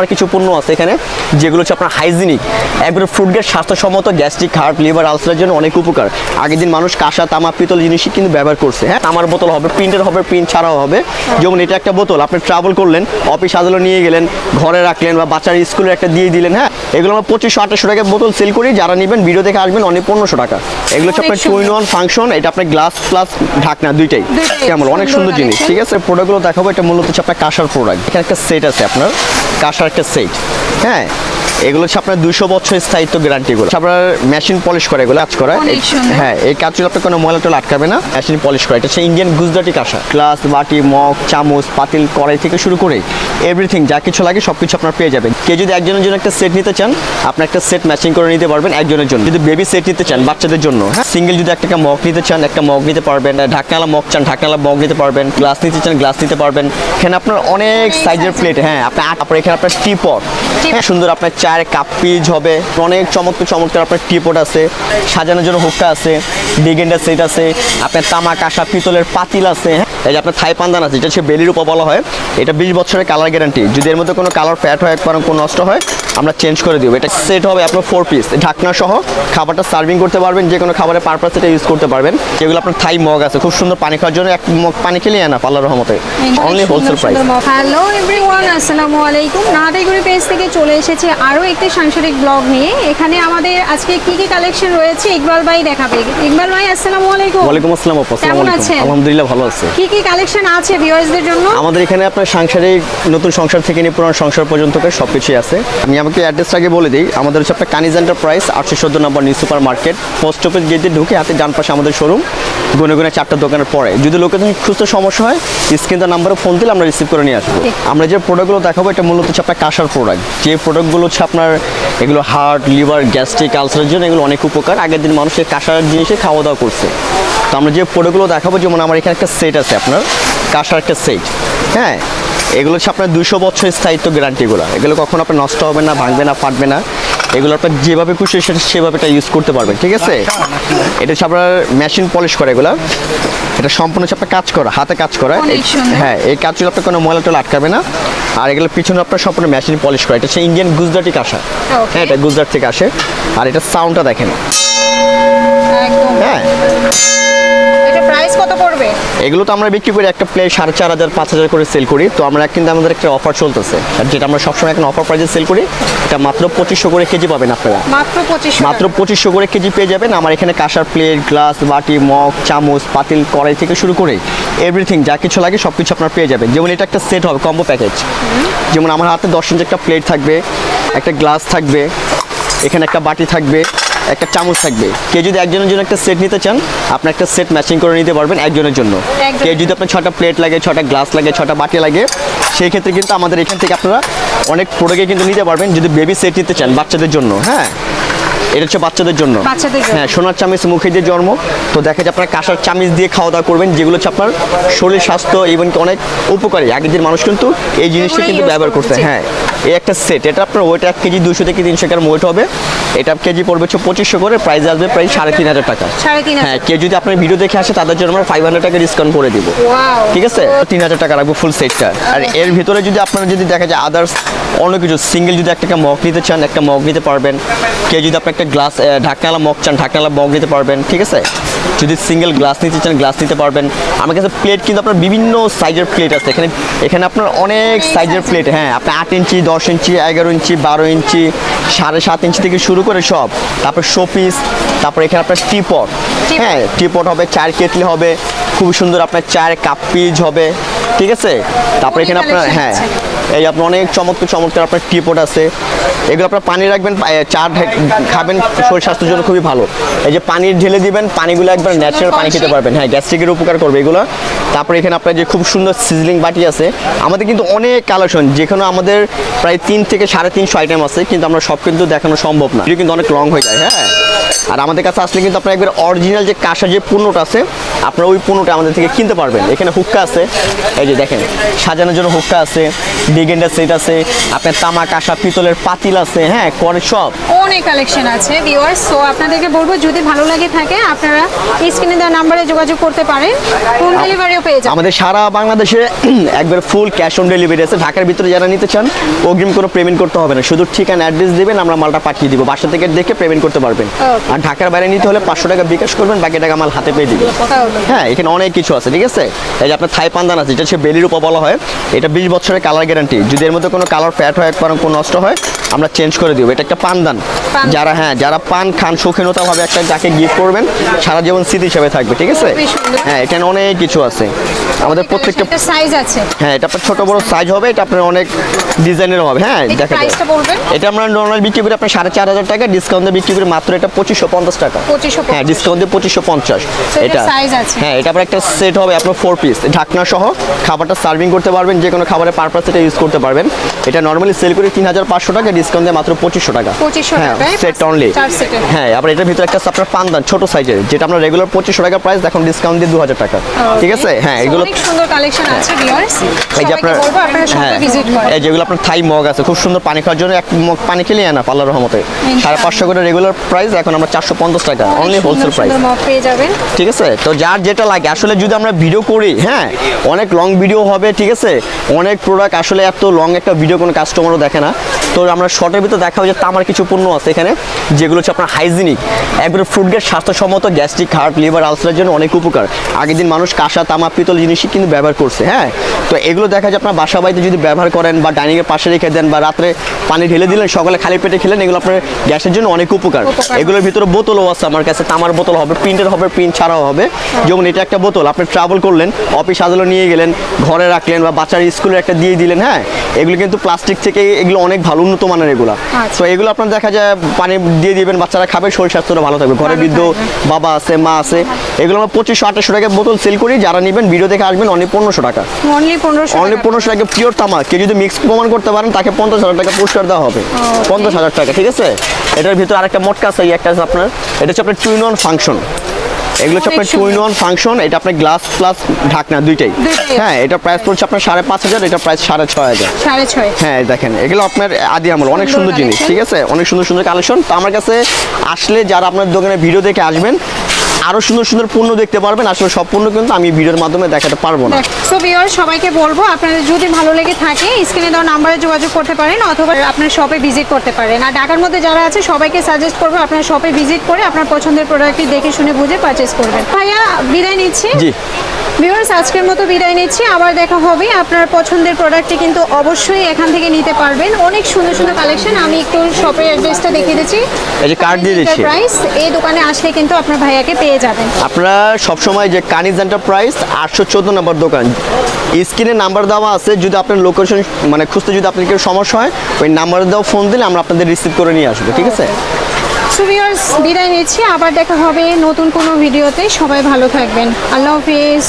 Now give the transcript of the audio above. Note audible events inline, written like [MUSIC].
আমার কিছু পণ্য আছে এখানে যেগুলো হচ্ছে আপনার হাইজিনিক একবারে ফ্রুট গেট স্বাস্থ্যসম্মত গ্যাস্ট্রিক হার্ট লিভার আলসারের জন্য অনেক উপকার। আগের দিন মানুষ কাঁসা তামা পিতল জিনিসই কিন্তু ব্যবহার করছে হ্যাঁ? আমার বোতল হবে প্রিন্টের হবে প্রিন্ট ছাড়াও হবে। যেমন এটা একটা বোতল আপনি ট্রাভেল করলেন অফিস আদালো নিয়ে গেলেন ঘরে রাখলেন বা বাচ্চার স্কুলে একটা দিয়ে দিলেন হ্যাঁ? এগুলো আমরা পঁচিশশো আঠাশশো টাকা বোতল সেল করি যারা নেবেন ভিডিও দেখে আসবেন অনেক পনেরোশো টাকা। এগুলো হচ্ছে আপনার। টুইন ওয়ান ফাংশন এটা আপনার গ্লাস প্লাস ঢাকনা দুইটাই। কেমন? অনেক সুন্দর সুন্দর জিনিস ঠিক আছে? প্রোডাক্টগুলো দেখাবো এটা মূলত হচ্ছে আপনার কাঁসার প্রোডাক্ট এখানে একটা সেট আছে আপনার। কাঁসার একটা সেট হ্যাঁ এগুলো হচ্ছে আপনার দুশো বছর স্থায়িত্ব গ্যারান্টিগুলো আপনার মেশিন পলিশ করে এগুলো কাজ করা। হ্যাঁ এই কাজগুলো আপনার কোনো ময়লা টলা আটকাবে না। মেশিন পলিশ করে। এটা হচ্ছে ইন্ডিয়ান গুজরাটি কাঁসা। গ্লাস বাটি মগ চামচ পাতিল কড়াই থেকে শুরু করে এভরিথিং যা কিছু লাগে সব কিছু আপনার পেয়ে যাবেন। কেউ যদি একজনের জন্য একটা সেট নিতে চান আপনি একটা সেট ম্যাচিং করে নিতে পারবেন একজনের জন্য। যদি বেবি সেট নিতে চান বাচ্চাদের জন্য হ্যাঁ? সিঙ্গেল যদি একটা মগ নিতে চান একটা মগ নিতে পারবেন ঢাকনালা মগ চান ঢাকনালা মগ নিতে পারবেন গ্লাস নিতে চান গ্লাস নিতে পারবেন। এখানে আপনার অনেক সাইজের প্লেট হ্যাঁ আপনার আট এখানে আপনার টিপট হ্যাঁ সুন্দর আপনার চায়ের কাপ পিজ হবে। অনেক চমৎকার চমৎকার আপনার টিপট আছে। সাজানোর জন্য হুক্কা আছে ডিগেন্ডার সেট আছে। আপনার তামা কাঁসা পিতলের পাতিল আছে হ্যাঁ? এই যে আপনার থাই পান্দান আছে, এটা হচ্ছে বেলির উপর বলা হয়। এটা বিশ বছরের কালার গ্যারান্টি যদি এর মধ্যে কোনো কালার ফ্যাট হয় একবার কোনো নষ্ট হয় আমরা চেঞ্জ করে দিব। এটা সেট হবে আপনার ফোর পিস ঢাকনা সহ খাবারটা সার্ভিং করতে পারবেন যে কোনো খাবারের পারপাস এটা ইউজ করতে পারবেন। যেগুলো আপনার থাই মগ আছে খুব সুন্দর পানি খাওয়ার জন্য এক মগ পানি খেলেই আনা পাল্লার রহমতে। Only wholesale price hello everyone আসসালামু আলাইকুম। নাহাটাইগুড়ি পেজ থেকে চলে এসেছে আরও একটি সাংসারিক ব্লগ নিয়ে। এখানে আমাদের আজকে কি কি কালেকশন রয়েছে ইকবাল ভাই দেখাবে। ইকবাল ভাই আসসালামু আলাইকুম। ওয়ালাইকুম আসসালাম আপু কেমন আছেন? আলহামদুলিল্লাহ ভালো আছে। কি কি কালেকশন আছে ভিউয়ার্সদের জন্য? আমাদের এখানে আপনার সাংসারিক নতুন সংসার থেকে নিয়ে পুরানো সংসার পর্যন্ত সব কিছুই আছে। আমি আমাকে অ্যাড্রেসটা আগে বলে দিই। আমাদের হচ্ছে আপনার কানিজ এন্টারপ্রাইজ আটশো চোদ্দ নম্বর new super market post office গেটে ঢুকে হাতে ডান পাশে আমাদের শোরুম গুনে গুনে চারটা দোকানের পরে। যদি লোকের খুঁজতে সমস্যা হয় স্ক্রিন নাম্বারে ফোন দিলে আমরা রিসিভ করে নিয়ে আসব। আমরা যে প্রোডাক্টগুলো দেখাবো এটা মূলত হচ্ছে আপনার কাঁসার প্রোডাক্ট যে প্রোডাক্টগুলো হচ্ছে আপনার এগুলো হার্ট লিভার গ্যাস্ট্রিক আলসারের জন্য এগুলো অনেক উপকার। আগের দিন মানুষের কাঁসার জিনিসে খাওয়া দাওয়া করছে। তো আমরা যে প্রোডাক্টগুলো দেখাবো যেমন আমার এখানে একটা সেট আছে আপনার কাঁসার একটা সেট হ্যাঁ? এগুলো হচ্ছে আপনার দুশো বছর স্থায়িত্ব গ্যারান্টিগুলো। এগুলো কখনো আপনার নষ্ট হবে না ভাঙবে না ফাটবে না। এগুলো আপনার যেভাবে খুশি সেটা সেভাবে এটা ইউজ করতে পারবেন ঠিক আছে? এটা হচ্ছে আপনার মেশিন পলিশ করে এগুলো। এটা সম্পূর্ণ হচ্ছে আপনার কাজ করা হাতে কাজ করা। হ্যাঁ এই কাজগুলো আপনার কোনো ময়লা টলা আটকাবে না। আর এগুলো পিছনে আপনার সম্পূর্ণ মেশিন পলিশ করা। এটা হচ্ছে ইন্ডিয়ান গুজরাটি কাঁসা। হ্যাঁ এটা গুজরাট থেকে আসে আর এটা সাউন্ডটা দেখেন। হ্যাঁ। এটা প্রাইস কত পড়বে? এগুলো তো আমরা বিক্রি করি একটা প্লেট সাড়ে চার হাজার পাঁচ হাজার করে সেল করি। তো আমরা কিন্তু আমাদের একটা অফার চলতেছে। আর যেটা আমরা সবসময় এখন অফার প্রাইসে সেল করি এটা মাত্র পঁচিশশো করে কেজি পাবেন আপনারা। মাত্র পঁচিশ মাত্র পঁচিশশো করে কেজি পেয়ে যাবেন। আমার এখানে কাঁসার প্লেট গ্লাস বাটি মগ চামচ পাতিল কড়াই থেকে শুরু করে এভরিথিং যা কিছু লাগে সব কিছু আপনার পেয়ে যাবেন। যেমন এটা একটা সেট হবে কম্বো প্যাকেজ যেমন আমার হাতে দশ ইঞ্চি একটা প্লেট থাকবে একটা গ্লাস থাকবে এখানে একটা বাটি থাকবে একটা চামচ থাকবে। কেউ যদি একজনের জন্য একটা সেট নিতে চান আপনি একটা সেট ম্যাচিং করে নিতে পারবেন একজনের জন্য। কেউ যদি আপনার ছটা প্লেট লাগে ছটা গ্লাস লাগে ছটা বাটি লাগে সেই ক্ষেত্রে কিন্তু আমাদের এখান থেকে আপনারা অনেক প্রোডাক্টে কিন্তু নিতে পারবেন যদি বেবি সেট নিতে চান বাচ্চাদের জন্য হ্যাঁ? এটা হচ্ছে বাচ্চাদের জন্য। হ্যাঁ সোনার চামিচ মুখে দিয়ে জন্ম। তো দেখা যায় আপনার কাঁসার চামিচ দিয়ে খাওয়া দাওয়া করবেন যেগুলো হচ্ছে আপনার শরীর স্বাস্থ্য এবং অনেক উপকারী। আগের দিন মানুষ কিন্তু এই জিনিসটা কিন্তু ব্যবহার করতে হ্যাঁ। এই একটা সেট এটা আপনার ওয়েট এক কেজি দুশো থেকে তিনশো গ্রাম ওয়েট হবে। এটা কেজি পড়বে হচ্ছে পঁচিশশো করে প্রাইস আসবে প্রায় সাড়ে তিন হাজার টাকা। হ্যাঁ কেউ যদি আপনার ভিডিও দেখে আসে তাদের জন্য আমরা ফাইভ হান্ড্রেড টাকা ডিসকাউন্ট করে দিব। ঠিক আছে? তিন হাজার টাকা রাখব ফুল সেটটা আর এর ভিতরে যদি আপনারা যদি দেখা যায় আদার্স অন্য কিছু সিঙ্গেল যদি একটা মগ নিতে চান একটা মগ নিতে পারবেন। কেউ যদি আপনি একটা গ্লাস ঢাকনালা মগ চান ঢাকনালা মগ নিতে পারবেন। ঠিক আছে? যদি সিঙ্গেল গ্লাস নিতে চান গ্লাস নিতে পারবেন। আমার কাছে প্লেট কিন্তু আপনার বিভিন্ন সাইজের প্লেট আছে। এখানে এখানে আপনার অনেক সাইজের প্লেট হ্যাঁ আপনার আট ইঞ্চি দশ ইঞ্চি এগারো ইঞ্চি বারো ইঞ্চি সাড়ে সাত ইঞ্চি থেকে শুরু করে সব। তারপর শোপিস তারপর এখানে আপনার টিপট। হ্যাঁ টিপট হবে চায়ের কেটলি হবে খুব সুন্দর আপনার চায়ের কাপ পিস হবে। ঠিক আছে? তারপর এখানে আপনার হ্যাঁ। এই আপনার অনেক চমৎকার চমৎকার আপনার টিপট আছে। এগুলো আপনার পানি রাখবেন চা খাবেন, শরীর স্বাস্থ্যের জন্য খুবই ভালো। এই যে পানি ঢেলে দিবেন, পানিগুলো একবার ন্যাচারাল পানি খেতে পারবেন। হ্যাঁ গ্যাস্ট্রিকের উপকার করবে এগুলো। তারপরে এখানে আপনার যে খুব সুন্দর সিজলিং বাটি আছে, আমাদের কিন্তু অনেক কালেকশন। যেখানে আমাদের প্রায় তিন থেকে সাড়ে তিনশো আইটেম আছে, কিন্তু আমরা সব কিন্তু দেখানো সম্ভব না। কিন্তু অনেক লং হয়ে যায় হ্যাঁ। আর আমাদের কাছে আসলে কিন্তু আপনার একবার অরিজিনাল যে কাঁসার যে পণ্যটা আছে আপনারা ওই পণ্যটা আমাদের থেকে কিনতে পারবেন। এখানে হুক্কা আছে। এই যে দেখেন সাজানোর জন্য হুক্কা আছে ডিগেন্ডার সেট আছে আপনার তামা কাঁসা পিতলের পাতিল আছে হ্যাঁ করে সব। অনেক কালেকশন আছে ভিউয়ার্স সো আপনাদেরকে বলব যদি ভালো লাগে থাকে আপনারা স্ক্রিনে দেওয়া নাম্বারে যোগাযোগ করতে পারেন। হোম ডেলিভারিও পেয়ে যাবেন। আমাদের সারা বাংলাদেশে [CLEARS THROAT] একবার ফুল ক্যাশ অন ডেলিভারি আছে। ঢাকার ভিতরে যারা নিতে চান অগ্রিম কোনো পেমেন্ট করতে হবে না। শুধু ঠিকানা অ্যাড্রেস দেবেন আমরা মালটা পাঠিয়ে দিব। বাসা থেকে দেখে পেমেন্ট করতে পারবেন। আর ঢাকার বাইরে নিতে হলে পাঁচশো টাকা বিকাশ করবেন বাকি টাকা মাল হাতে পেয়ে দিবেন. হ্যাঁ এখানে অনেক কিছু আছে, ঠিক আছে? এই যে আপনার থাই পান্দান আছে, যেটা সে বেলির উপর বলা হয়, এটা বিশ বছরের কালার গ্যারান্টি যদি এর মধ্যে কোনো কালার ফ্যাট হয় কোনো নষ্ট হয় আমরা চেঞ্জ করে দিব। এটা একটা পানদান। যারা হ্যাঁ যারা পান খান শৌখিনতা ভাবে একটা যাকে গিফট করবেন সারা জীবন স্মৃতি হিসেবে থাকবে ঠিক আছে? হ্যাঁ এখানে অনেক কিছু আছে। আমাদের প্রত্যেকটা সাইজ আছে। হ্যাঁ এটা আপনার ছোট বড় সাইজ হবে এটা আপনার অনেক ডিজাইনের হবে। হ্যাঁ দেখা এটা আমরা নর্মাল বিক্রি করি আপনার সাড়ে চার হাজার টাকা ডিসকাউন্টে বিক্রি করি মাত্র এটা পঁচিশশো পঞ্চাশ টাকা। 2550 হ্যাঁ ডিসকাউন্টে পঁচিশশো পঞ্চাশ। এটা। হ্যাঁ এটা আপনার একটা সেট হবে আপনার ফোর পিস ঢাকনা সহ খাবারটা সার্ভিং করতে পারবেন যে কোনো খাবারের পারপাস এটা ইউজ করতে পারবেন। এটা নর্মালি সেল করি তিন হাজার পাঁচশো টাকা ডিসকাউন্টে মাত্র পঁচিশশো টাকা। হ্যাঁ সেট অনলি হ্যাঁ আবার এটার ভিতরে একটা আছে আপনার পানদান ছোট সাইজের যেটা আমরা রেগুলার পঁচিশশো টাকা প্রাইস এখন ডিসকাউন্ট দিয়ে দু হাজার টাকা ঠিক আছে? হ্যাঁ এগুলো সুন্দর কালেকশন আছে এই যে আপনার হ্যাঁ। এই যেগুলো আপনার থাই মগ আছে খুব সুন্দর পানি খাওয়ার জন্য এক মগ পানি খেলে না পাল্লার রহমতে। সাড়ে পাঁচশো করে রেগুলার প্রাইস এখন আমরা চারশো পঞ্চাশ টাকা অনলি হোলসেল প্রাইস ঠিক আছে? তো যার যেটা লাগে আসলে যদি আমরা ভিডিও করি হ্যাঁ অনেক লং ভিডিও হবে ঠিক আছে? অনেক প্রোডাক্ট আসলে এত লং একটা ভিডিও কোনো কাস্টমারও দেখে না। তো আমরা শর্টের ভিতরে দেখা যে তামার কিছু পণ্য আছে এখানে যেগুলো হচ্ছে আপনার হাইজিনিক। একবারে ফুড গেট স্বাস্থ্যসম্মত গ্যাস্ট্রিক হার্ট লিভার আলসারের জন্য অনেক উপকার। আগের দিন মানুষ কাঁসা তামা পিতল জিনিসই কিন্তু ব্যবহার করছে হ্যাঁ? তো এগুলো দেখা যায় আপনার বাসা বাড়িতে যদি ব্যবহার করেন বা ডাইনিংয়ের পাশে রেখে দেন বা রাত্রে পানি ঢেলে দিলেন সকালে খালি পেটে খেলেন এগুলো আপনার গ্যাসের জন্য অনেক উপকার। উপকার। এগুলোর ভিতরে বোতলও আছে আমার কাছে তামার বোতল হবে প্রিন্টের হবে প্রিন্ট ছাড়াও হবে। যেমন এটা একটা বোতল আপনি ট্রাভেল করলেন অফিস আদালত নিয়ে গেলেন ঘরে রাখলেন বা বাচ্চার স্কুলে একটা দিয়ে দিলেন হ্যাঁ? এগুলো কিন্তু প্লাস্টিক থেকে এগুলো অনেক ভালো উন্নত মানের এগুলো। আচ্ছা। তো এগুলো আপনার দেখা যায় পানি দিয়ে দিবেন বাচ্চারা খাবে শরীর স্বাস্থ্যটা ভালো থাকবে। ঘরে বৃদ্ধ বাবা আছে মা আছে এগুলো আমরা পঁচিশশো আঠাশশো টাকা বোতল সেল করি। যারা নেবেন ভিডিও দেখে আসবেন অনেক পনেরোশো টাকা। অনলি পনেরোশো অনলি পনেরোশো টাকা পিওর তামা। কেউ যদি মিক্স প্রমাণ করতে পারেন তাকে পঞ্চাশ হাজার টাকা পুরস্কার দেওয়া হবে। পঞ্চাশ হাজার টাকা ঠিক আছে? এটার ভিতরে আরেকটা মটকা আছে এই একটা আছে আপনার। এটা হচ্ছে আপনার টুইন ওয়ান ফাংশন এগুলো হচ্ছে আপনার two in twin one function এটা আপনার গ্লাস প্লাস ঢাকনা দুইটাই। হ্যাঁ এটা প্রাইস পড়ছে আপনার সাড়ে পাঁচ হাজার এটা প্রাইস সাড়ে ছয় হাজার। সাড়ে ছয়। হ্যাঁ দেখেন এগুলো আপনার আদি আমল অনেক সুন্দর সুন্দর জিনিস ঠিক আছে? অনেক সুন্দর সুন্দর কালেকশন তো আমার কাছে আসলে যারা আপনার দোকানে ভিডিও দেখে আসবেন আরও সুন্দর সুন্দর পণ্য দেখতে পারবেন। আসলে সব পণ্য কিন্তু আমি ভিডিওর মাধ্যমে দেখাতে পারব না। সো ভিউয়ার সবাইকে বলব আপনাদের যদি ভালো লেগে থাকে স্ক্রিনে দেওয়া নাম্বারে যোগাযোগ করতে পারেন অথবা আপনার শপে ভিজিট করতে পারেন। আর ঢাকার মধ্যে যারা আছে সবাইকে সাজেস্ট করব আপনার শপে ভিজিট করে আপনার পছন্দের প্রোডাক্টটি দেখে শুনে বুঝে পারচেস করবেন। ভাইয়া বিদায় নিচ্ছি। জি। ভিউয়ার্স আজকের মতো বিদায় নিচ্ছি। আবার দেখা হবে। আপনার পছন্দের প্রোডাক্টটি কিন্তু অবশ্যই এখান থেকে নিতে পারবেন। অনেক সুন্দর সুন্দর কালেকশন আমি একটু শপের অ্যাড্রেসটা দেখিয়ে দিচ্ছি। এই যে card দিয়ে দিচ্ছি। প্রাইস এই দোকানে আসলে কিন্তু আপনার ভাইয়াকে পেয়ে যাবেন। আপনারা সবসময় যে কানিজ এন্টারপ্রাইজ আটশো চোদ্দ নম্বর দোকান স্ক্রিনে নাম্বার দেওয়া আছে যদি আপনার লোকেশন মানে খুঁজতে যদি আপনার কেউ সমস্যা হয় ওই নাম্বার দেওয়া ফোন দিলে আমরা আপনাদের রিসিভ করে নিয়ে আসব ঠিক আছে? সো ভিউয়ার্স বিদায় নিচ্ছি আবার দেখা হবে নতুন কোনো ভিডিওতে সবাই ভালো থাকবেন। আল্লাহ হাফিজ।